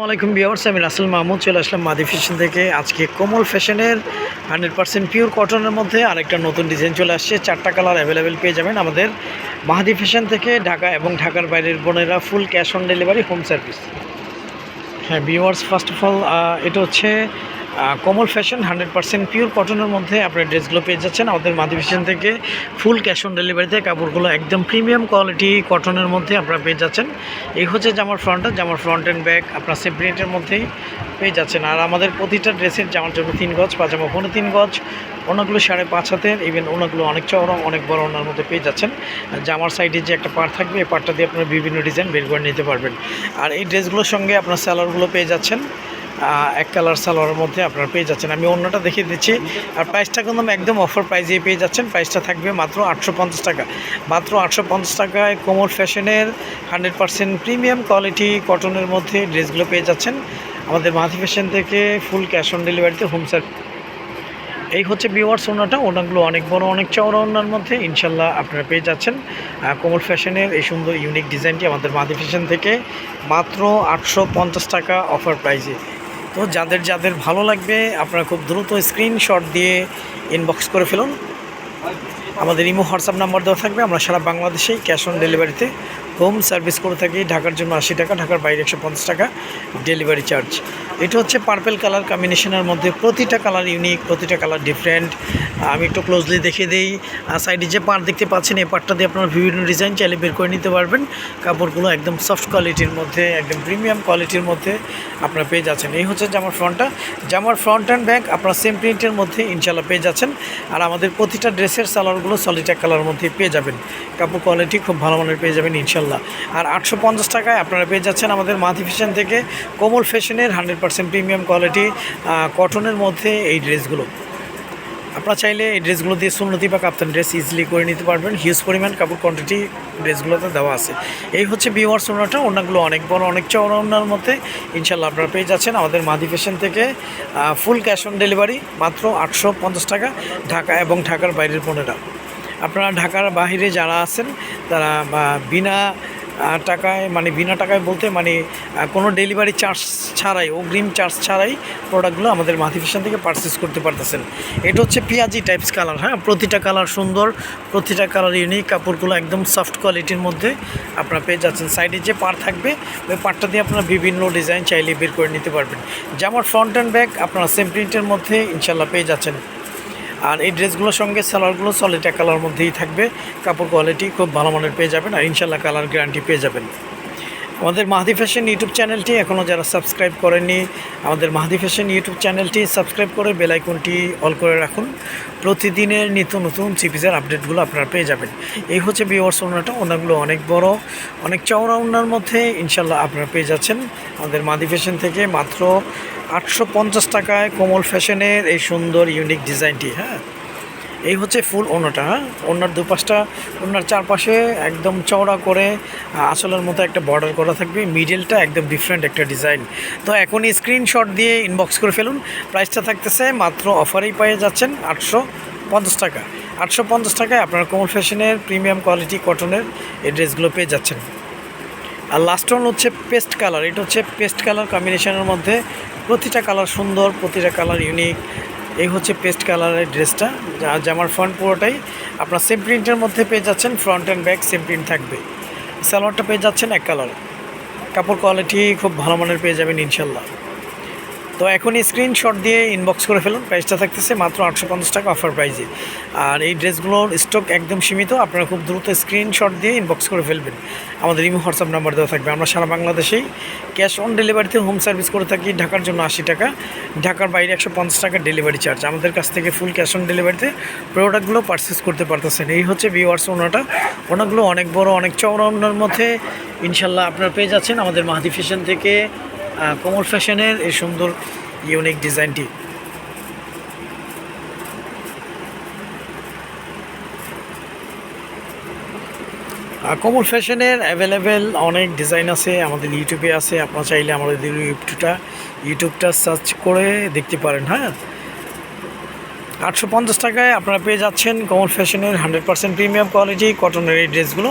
আসসালামু আলাইকুম বিয়ার্স আমি রাসেল মাহমুদ, চলে আসলাম মাদি ফ্যাশন থেকে। আজকে কোমল ফ্যাশনের হান্ড্রেড পার্সেন্ট পিওর কটনের মধ্যে আরেকটা নতুন ডিজাইন চলে আসছে। চারটা কালার অ্যাভেলেবেল পেয়ে যাবেন আমাদের মাহাদি ফ্যাশন থেকে ঢাকা এবং ঢাকার বাইরের বোনেরা full cash on delivery home service হ্যাঁ বিওয়ার্স ফার্স্ট অফ অল এটা হচ্ছে Kamal fashion hundred percent pure কটনের মধ্যে আপনার ড্রেসগুলো পেয়ে যাচ্ছেন। আমাদের মাদি ফ্যাশন থেকে ফুল ক্যাশ অন ডেলিভারিতে কাপড়গুলো একদম প্রিমিয়াম কোয়ালিটি কটনের মধ্যে আপনারা পেয়ে যাচ্ছেন। এই হচ্ছে জামার ফ্রন্টটা জামার ফ্রন্ট অ্যান্ড ব্যাক আপনার সেম প্রিন্টের মধ্যেই পেয়ে যাচ্ছেন। আর আমাদের প্রতিটা ড্রেসের জামার জন্য তিন গজ, পাজামা পনেরো তিন গজ ওনাগুলো সাড়ে পাঁচ হাতের ইভেন ওনাগুলো অনেক চওড়া, অনেক বড় ওনার মধ্যে পেয়ে যাচ্ছেন। জামার সাইডে যে একটা পার থাকবে, এই পারটা দিয়ে আপনারা বিভিন্ন ডিজাইন বের করে নিতে পারবেন। আর এই ড্রেসগুলোর সঙ্গে আপনার স্যালোয়ারগুলো পেয়ে যাচ্ছেন। এক কালার সালোয়ারের মধ্যে আপনারা পেয়ে যাচ্ছেন। আমি অন্যটা দেখিয়ে দিচ্ছি। আর প্রাইসটা কিন্তু একদম অফার প্রাইজে পেয়ে যাচ্ছেন। প্রাইসটা থাকবে মাত্র আটশো পঞ্চাশ টাকা। মাত্র আটশো পঞ্চাশ টাকায় কোমল ফ্যাশনের হান্ড্রেড পার্সেন্ট প্রিমিয়াম কোয়ালিটি কটনের মধ্যে ড্রেসগুলো পেয়ে যাচ্ছেন। আমাদের মাথি ফ্যাশন থেকে ফুল ক্যাশ অন ডেলিভারিতে হোম সার্ভিস এই হচ্ছে বিওয়ার্স ওনাটা ওনাগুলো অনেক বড়, অনেক চওড়া ওনার মধ্যে ইনশাল্লাহ আপনারা পেয়ে যাচ্ছেন। কোমল ফ্যাশনের এই সুন্দর ইউনিক ডিজাইনটি আমাদের মাদি ফ্যাশন থেকে মাত্র আটশো পঞ্চাশ টাকা অফার প্রাইজে তো যাদের যাদের ভালো লাগবে আপনারা খুব দ্রুত স্ক্রিনশট দিয়ে ইনবক্স করে ফেলুন। আমাদের ইমো হোয়াটসঅ্যাপ নাম্বার দেওয়া থাকবে। আমরা সারা বাংলাদেশেই ক্যাশ অন ডেলিভারিতে হোম সার্ভিস করে থাকি। ঢাকার জন্য আশি টাকা, ঢাকার বাইরে একশো পঞ্চাশ টাকা ডেলিভারি চার্জ এটা হচ্ছে পার্পেল কালার কম্বিনেশনের মধ্যে প্রতিটা কালার ইউনিক প্রতিটা কালার ডিফারেন্ট আমি একটু ক্লোজলি দেখিয়ে দিই। সাইডে যে পার দেখতে পাচ্ছেন, এই পার্টটা দিয়ে আপনারা বিভিন্ন ডিজাইন চাইলে বের করে নিতে পারবেন। কাপড়গুলো একদম সফট কোয়ালিটির মধ্যে, একদম প্রিমিয়াম কোয়ালিটির মধ্যে আপনারা পেয়ে যাচ্ছেন। এই হচ্ছে জামার ফ্রন্টটা জামার ফ্রন্ট অ্যান্ড ব্যাক আপনারা সেম প্রিন্টের মধ্যে ইনশাল্লাহ পেয়ে যাচ্ছেন। আর আমাদের প্রতিটা ড্রেসের সালোয়ারগুলো সলিটা কালার মধ্যে পেয়ে যাবেন। কাপড় কোয়ালিটি খুব ভালো মানের পেয়ে যাবেন ইনশাল্লাহ। আর আটশো পঞ্চাশ টাকায় আপনারা পেয়ে যাচ্ছেন আমাদের মাথি ফ্যাশন থেকে কোমল ফ্যাশনের হান্ড্রেড পারসেন্ট প্রিমিয়াম কোয়ালিটি কটনের মধ্যে এই ড্রেসগুলো আপনারা চাইলে এই ড্রেসগুলো দিয়ে সুন্নতি বা কাপ্তান ড্রেস ইজিলি করে নিতে পারবেন। হিউজ পরিমাণ কাপড় কোয়ান্টিটি ড্রেসগুলোতে দেওয়া আছে। এই হচ্ছে বিওয়ার সোনাটা ওনাগুলো অনেক বড়, অনেক চওড়া মধ্যে। ইনশাল্লাহ আপনারা পেয়ে যাচ্ছেন আমাদের মাদি ফ্যাশন থেকে ফুল ক্যাশ অন ডেলিভারি মাত্র আটশো পঞ্চাশ টাকা, ঢাকা এবং ঢাকার বাইরের পনেরো আপনারা ঢাকার বাইরে যারা আছেন, তারা বিনা টাকায় মানে বিনা টাকায় বলতে মানে কোনো ডেলিভারি চার্জ ছাড়াই, অগ্রিম চার্জ ছাড়াই প্রোডাক্টগুলো আমাদের মাথিফিশন থেকে পারচেস করতে পারতেছেন। এটা হচ্ছে পেঁয়াজি টাইপস কালার হ্যাঁ? প্রতিটা কালার সুন্দর, প্রতিটা কালার ইউনিক কাপড়গুলো একদম সফট কোয়ালিটির মধ্যে আপনারা পেয়ে যাচ্ছেন। সাইডে যে পার থাকবে, ওই পারটা দিয়ে আপনারা বিভিন্ন ডিজাইন চাইলে বের করে নিতে পারবেন। যেমন ফ্রন্ট অ্যান্ড ব্যাক আপনারা সেম প্রিন্টের মধ্যে ইনশাল্লাহ পেয়ে যাচ্ছেন। আর এই ড্রেসগুলোর সঙ্গে সালোয়ারগুলো সলিটা কালার মধ্যেই থাকবে। কাপড় কোয়ালিটি খুব ভালো মানের পেয়ে যাবেন আর ইনশাল্লাহ কালার গ্যারান্টি পেয়ে যাবেন। আমাদের মাহাদি ফ্যাশন ইউটিউব চ্যানেলটি এখনও যারা সাবস্ক্রাইব করেননি, আমাদের মাহাদি ফ্যাশন ইউটিউব চ্যানেলটি সাবস্ক্রাইব করে বেল আইকনটি অল করে রাখুন। প্রতিদিনের নিত্য নতুন সিপিজের আপডেটগুলো আপনারা পেয়ে যাবেন। এই হচ্ছে বিওয়ার্স ওনাটা, ওনাগুলো অনেক বড়, অনেক চওড়া ওনার মধ্যে ইনশাল্লাহ আপনারা পেয়ে যাচ্ছেন। আমাদের মাদি ফ্যাশন থেকে মাত্র আটশো পঞ্চাশ টাকায় কোমল ফ্যাশনের এই সুন্দর ইউনিক ডিজাইনটি হ্যাঁ? এই হচ্ছে ফুল ওনাটা হ্যাঁ? ওনার দুপাশটা ওনার চারপাশে একদম চওড়া করে আসলের মতো একটা বর্ডার করা থাকবে। মিডলটা একদম ডিফারেন্ট একটা ডিজাইন তো এখনই স্ক্রিনশট দিয়ে ইনবক্স করে ফেলুন। প্রাইসটা থাকতেছে মাত্র অফারেই পেয়ে যাচ্ছেন আটশো পঞ্চাশ টাকা। আটশো পঞ্চাশ টাকায় আপনার কোমল ফ্যাশনের প্রিমিয়াম কোয়ালিটি কটনের এই ড্রেসগুলো পেয়ে যাচ্ছেন। আর লাস্ট ওয়ান হচ্ছে পেস্ট কালার এটা হচ্ছে পেস্ট কালার কম্বিনেশনের মধ্যে প্রতিটা কালার সুন্দর, প্রতিটা কালার ইউনিক এই হচ্ছে পেস্ট কালারের ড্রেসটা জামার ফ্রন্ট পুরোটাই আপনার সেম প্রিন্টের মধ্যে পেয়ে যাচ্ছেন front and back same print থাকবে। সালোয়ারটা পেয়ে যাচ্ছেন এক কালার কাপড় কোয়ালিটি খুব ভালো মানের পেয়ে যাবেন ইনশাল্লাহ। তো এখনই স্ক্রিনশট দিয়ে ইনবক্স করে ফেলুন। প্রাইসটা থাকতেছে মাত্র আটশো পঞ্চাশ টাকা অফার প্রাইজে আর এই ড্রেসগুলোর স্টক একদম সীমিত, আপনারা খুব দ্রুত স্ক্রিনশট দিয়ে ইনবক্স করে ফেলবেন। আমাদের ইমো হোয়াটসঅ্যাপ নাম্বার দেওয়া থাকবে। আমরা সারা বাংলাদেশেই ক্যাশ অন ডেলিভারিতে হোম সার্ভিস করে থাকি ঢাকার জন্য আশি টাকা। ঢাকার বাইরে একশো পঞ্চাশ টাকা ডেলিভারি চার্জ আমাদের কাছ থেকে ফুল ক্যাশ অন ডেলিভারিতে প্রোডাক্টগুলো পারচেস করতে পারতেছেন। এই হচ্ছে ভিওয়ার্স ওনাটা। ওনাগুলো অনেক বড়, অনেক চওড়া ওনার মধ্যে ইনশাল্লাহ আপনারা পেয়ে যাচ্ছেন। আমাদের মাহাদি ফ্যাশন থেকে কোমল ফ্যাশনের এই সুন্দর ইউনিক ডিজাইনটি। কোমল ফ্যাশনের অ্যাভেলেবেল অনেক ডিজাইন আছে, আমাদের ইউটিউবে আছে, আপনারা চাইলে আমাদের ইউটিউবটা ইউটিউবটা সার্চ করে দেখতে পারেন হ্যাঁ? আটশো পঞ্চাশ টাকায় আপনারা পেয়ে যাচ্ছেন কোমল ফ্যাশনের হান্ড্রেড পার্সেন্ট প্রিমিয়াম কোয়ালিটি কটনের এই ড্রেসগুলো